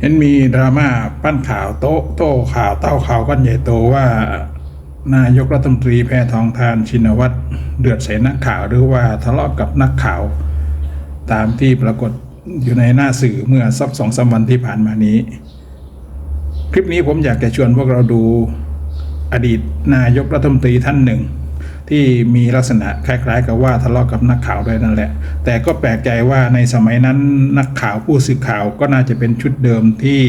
เห็นมีดราม่าปั้นข่าวโต๊ะโต้ข่าวเต้าข่าวกันใหญ่โตว่านายกรัฐมนตรีแพทองทานชินวัตรเดือดใส่นักข่าวหรือว่าทะเลาะกับนักข่าว ตามที่ปรากฏอยู่ในหน้าสื่อเมื่อสักสองสามวันที่ผ่านมานี้ คลิปนี้ผมอยากจะชวนพวกเราดูอดีตนายกรัฐมนตรีท่านหนึ่ง ที่มีลักษณะคล้าย ๆ กับว่าทะเลาะกับนักข่าวด้วยนั่นแหละ แต่ก็แปลกใจว่าในสมัยนั้นนักข่าวผู้สื่อข่าวก็น่าจะเป็นชุดเดิมที่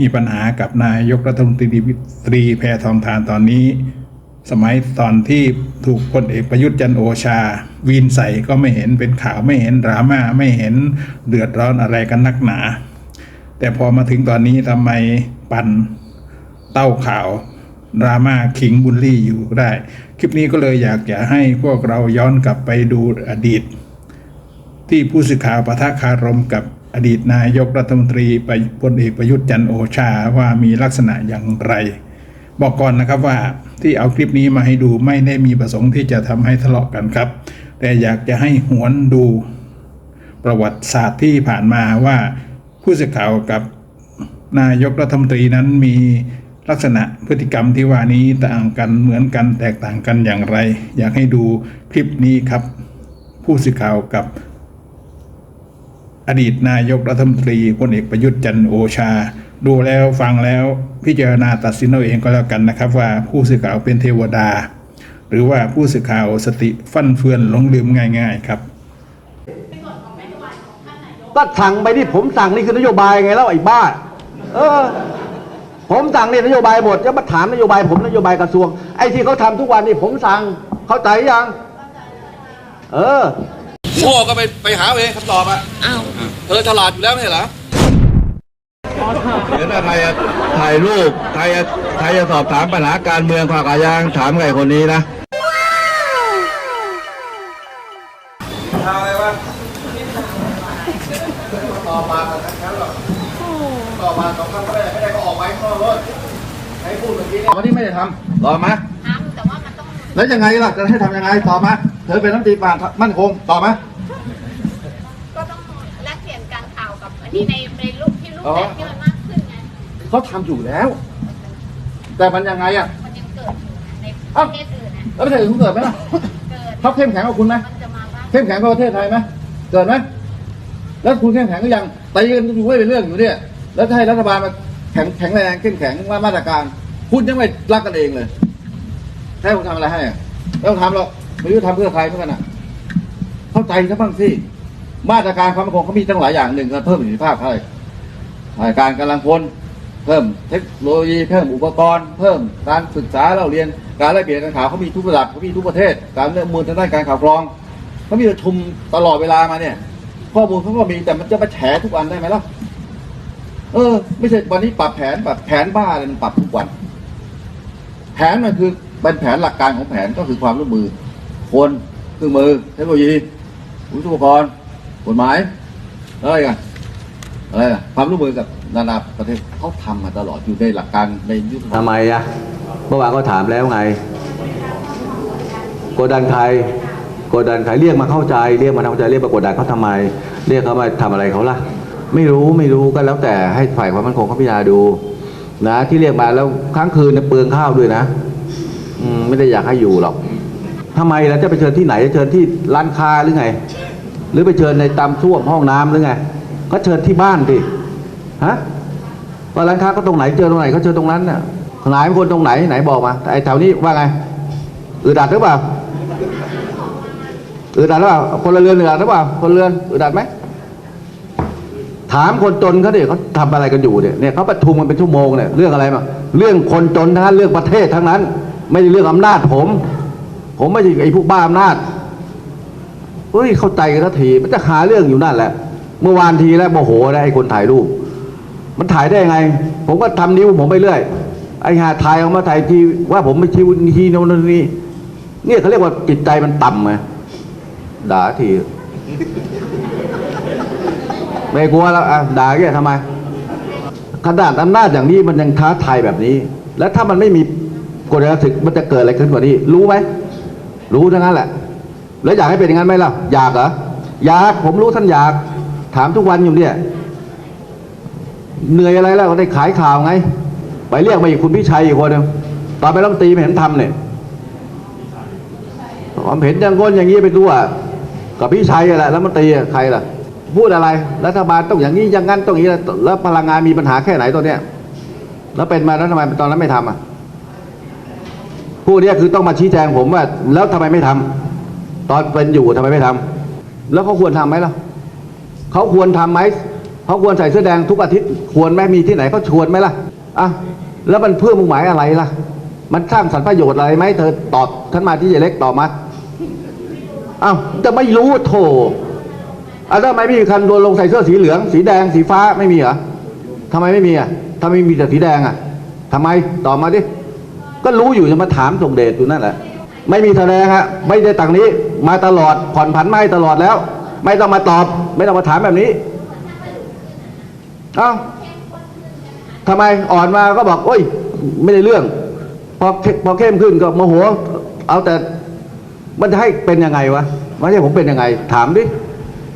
มีปัญหากับนายกรัฐมนตรีตรีแพทองทานตอนนี้ สมัยตอนที่ถูกพลเอกประยุทธ์จันโอชา วีนใส่ก็ไม่เห็นเป็นข่าวไม่เห็นดราม่าไม่เห็นเดือดร้อนอะไรกันนักหนา แต่พอมาถึงตอนนี้ทำไมปั่นเต้าข่าว ดราม่าขิงบุลลี่อยู่ได้ คลิปนี้ก็เลยอยากจะให้พวกเราย้อนกลับไปดูอดีต ที่ผู้สื่อข่าวปะทะคารมกับอดีตนายกรัฐมนตรีไปพลเอกประยุทธ์จันโอชาว่ามีลักษณะอย่างไร บอกก่อนนะครับว่าที่เอาคลิปนี้มาให้ดูไม่ได้มีประสงค์ที่จะทำให้ทะเลาะกันครับ แต่อยากจะให้หวนดูประวัติศาสตร์ที่ผ่านมาว่าผู้สื่อข่าวกับนายกรัฐมนตรีนั้นมี ลักษณะพฤติกรรมที่ว่านี้ต่างกันเหมือนกันแตกต่างกันอย่างไร อยากให้ดูคลิปนี้ครับ ผู้สื่อข่าวกับ อดีตนายกรัฐมนตรีพลเอกประยุทธ์จันทร์โอชา ดูแล้วฟังแล้วพิจารณาตัดสินเอาเองก็แล้วกันนะครับ ว่าผู้สื่อข่าวเป็นเทวดา หรือว่าผู้สื่อข่าวสติฟั่นเฟือนหลงลืมง่าย ๆ ครับก็สั่งไปที่ผมสั่งนี่คือนโยบายไงแล้วไอ้บ้า เออ ผมสั่งนี่นโยบายหมดจะมาถามนโยบายผมนโยบายกระทรวงไอ้ที่เขาทำทุกวันนี่ผมสั่งเข้าใจยังเออโง่ก็ไปไปหาเองคำตอบอะอ้าวเธอฉลาดอยู่แล้วไม่ใช่เหรอเดี๋ยวถ้าใครจะถ่ายรูปใครจะใครจะสอบถามปัญหาการเมืองภาคกายางถามใครคนนี้นะต่อมากันนะครับหรอกต่อมาสองครั้งก็ได้ไม่ได้ก็ออกไปข้าง วันนี้ไม่ได้ทำตอบมาทำแต่ว่ามันต้องแล้วยังไงล่ะจะให้ทำยังไงต่อบมาเธอเป็นรัฐมนตรีฝ่ายมั่นคงต่อบมาก็ต้องแลกเปลี่ยนการข่าวกับอันนี้ในในรูปที่รูปแบบที่มันมากขึ้นไงเขาทำอยู่แล้ว แต่มันยังไงอะมันยังเกิดอยู่ในประเทศอื่นนะแล้วประเทศอื่นเขาเกิดไหมล่ะเกิดเขาเข้มแข็งกว่าคุณไหมมันจะมาบ้าเข้มแข็งกว่าประเทศไทยไหมเกิดไหมแล้วคุณเข้มแข็งก็ยังตีกันอยู่ไม่เป็นเรื่องอยู่เนี่ยแล้วจะให้รัฐบาลมา แข็งแข็งแรงเข้มแข็งว่ามาตรการ คุณยังไม่รักกันเองเลยให้ผมทำอะไรให้อะไม่ต้องทำหรอกไม่รู้จะทำเพื่อใครเพื่อกันอะ เข้าใจซะบ้างสิมาตรการความมั่นคงเขามีตั้งหลายอย่างหนึ่งก็เพิ่มประสิทธิภาพให้มาตรการกำลังพลเพิ่มเทคโนโลยีเพิ่มอุปกรณ์ เพิ่มการศึกษาเราเรียนการแลกเปลี่ยนการข่าวเขามีทุกระดับเขามีทุกประเทศ การเรื่องมูลทางด้านการข่าวกรองเขามีประชุมตลอดเวลามาเนี่ย ข้อมูลเขาก็มีแต่มันจะมาแฉทุกวันได้ไหมล่ะ เออ ไม่ใช่วันนี้ปรับแผนปรับแผนบ้าเลยมันปรับทุกวัน แผนมันคือเป็นแผนหลักการของแผนก็คือความร่วมมือ คนเครื่องมือเทคโนโลยีอุปกรณ์กฎหมายอะไรกันอะไรนะความร่วมมือกับนานาประเทศเขาทำมาตลอดอยู่ในหลักการในยุทธศาสตร์ทำไมอะเมื่อวานก็ถามแล้วไงกดดันใครกดดันใครเรียกมาเข้าใจ เรียกมาเข้าใจเรียกมากดดันเขาทำไม เรียกเขามาทำอะไรเขาล่ะ ไม่รู้ไม่รู้ก็แล้วแต่ให้ฝ่ายความมั่นคงเขาพิจารณาดู นะ ที่เรียกมาแล้วค้างคืนเปลืองข้าวด้วยนะ อืมไม่ได้อยากให้อยู่หรอกทำไมเราจะไปเชิญที่ไหนจะเชิญที่ร้านค้าหรือไง หรือไปเชิญในตามส้วมห้องน้ำหรือไง ก็เชิญที่บ้านดิฮะว่าร้านค้าก็ตรงไหนเจอตรงไหนเขาเจอตรงนั้นน่ะไหนเป็นคนตรงไหนไหนบอกมาไอ้แถวนี้ว่าไงอึดอัดหรือเปล่าอึดอัดหรือเปล่าคนละเรือนอึดอัดหรือเปล่าคนเรือนอึดอัดไหม ถามคนจนเขาดิเขาทำอะไรกันอยู่เนี่ยเนี่ยเขาประชุมกันเป็นชั่วโมงเนี่ยเรื่องอะไรมาเรื่องคนจนทั้งนั้นเรื่องประเทศทั้งนั้น ไม่ใช่เรื่องอำนาจผม ผมไม่ใช่ไอ้พวกบ้าอำนาจเฮ้ยเข้าใจกันทันทีมันจะหาเรื่องอยู่นั่นแหละ เมื่อวานทีแล้วโมโหนะไอ้คนถ่ายรูป มันถ่ายได้ยังไง ผมก็ทำนิ้วผมไปเรื่อยไอ้หาถ่ายออกมาถ่ายทีว่าผมไม่ชี้ทีโน่นนี่เนี่ยเขาเรียกว่าจิตใจมันต่ำไงด่าที ไม่กลัวแล้วอะด่าแกทำไมขนาดอำนาจอย่างนี้มันยังท้าทายแบบนี้ แล้วถ้ามันไม่มีกฎระศึกมันจะเกิดอะไรขึ้นกว่านี้ รู้ไหมรู้ทั้งนั้นแหละ แล้วอยากให้เป็นอย่างนั้นไหมล่ะ อยากเหรออยากผมรู้ท่านอยาก ถามทุกวันอยู่เนี่ยเหนื่อยอะไรแล้วก็ได้ขายข่าวไง ไปเรียกมาอีกคุณพิชัยอีกคนหนึงตอนไปรัฐมนตรีไม่เห็นทำเนี่ยความเห็นอย่างก้นอย่างนี้ไปดูอะกับพี่ชัยอะแหละแล้วมันตีใครล่ะ พูดอะไร รัฐบาลต้องอย่างนี้อย่างนั้นต้องอย่างนี้แล้วพลังงานมีปัญหาแค่ไหนตัวเนี้ย แล้วเป็นมาแล้วทำไมตอนนั้นไม่ทำอะผู้เนี้ยคือต้องมาชี้แจงผมว่า แล้วทำไมไม่ทำตอนเป็นอยู่ทำไมไม่ทำแล้วเขาควรทำไหมล่ะเขาควรทำไหมเขาควรใส่เสื้อแดงทุกอาทิตย์ควรไหมมีที่ไหนเขาชวนไหมล่ะอะแล้วมันเพื่อมุ่งหมายอะไรล่ะ มันสร้างสรรค์ประโยชน์อะไรไหมเธอตอบท่านมาที่ใหญ่เล็กตอบมาอ้าวจะไม่รู้โถ อะทำไมไม่มีคันโดนลงใส่เสื้อสีเหลือง สีแดง สีฟ้าไม่มีเหรอทำไมไม่มีอะทำไมมีแต่สีแดงอะทำไมตอบมาดิก็รู้อยู่จะมาถามส่งเดชอยู่นั่นแหละ ไม่มีแสดงฮะไม่ได้ต่างนี้ มาตลอดผ่อนผันไมาให้ตลอดแล้ว ไม่ต้องมาตอบ ไม่ต้องมาถามแบบนี้เอ้าทำไมอ่อนมาก็บอกโอ้ย ไม่ได้เรื่อง พอเข้พอเข้มขึ้นก็โมโหเอาแต่มันจะให้เป็นยังไงวะไม่ใช่ผมเป็นยังไง ถามดิ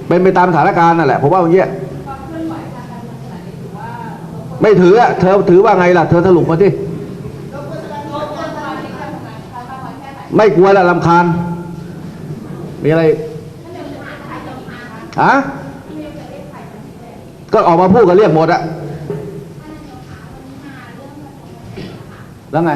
เป็นไปตามสถานการณ์นั่นแหละผมว่าอย่างเงี้ยไม่ถืออะเธอถือว่าไงล่ะ เธอสรุปมาที่ไม่กลัวละลำคาญ มีอะไรอีกฮะก็ออกมาพูดกันเรียกหมดอะแล้วไง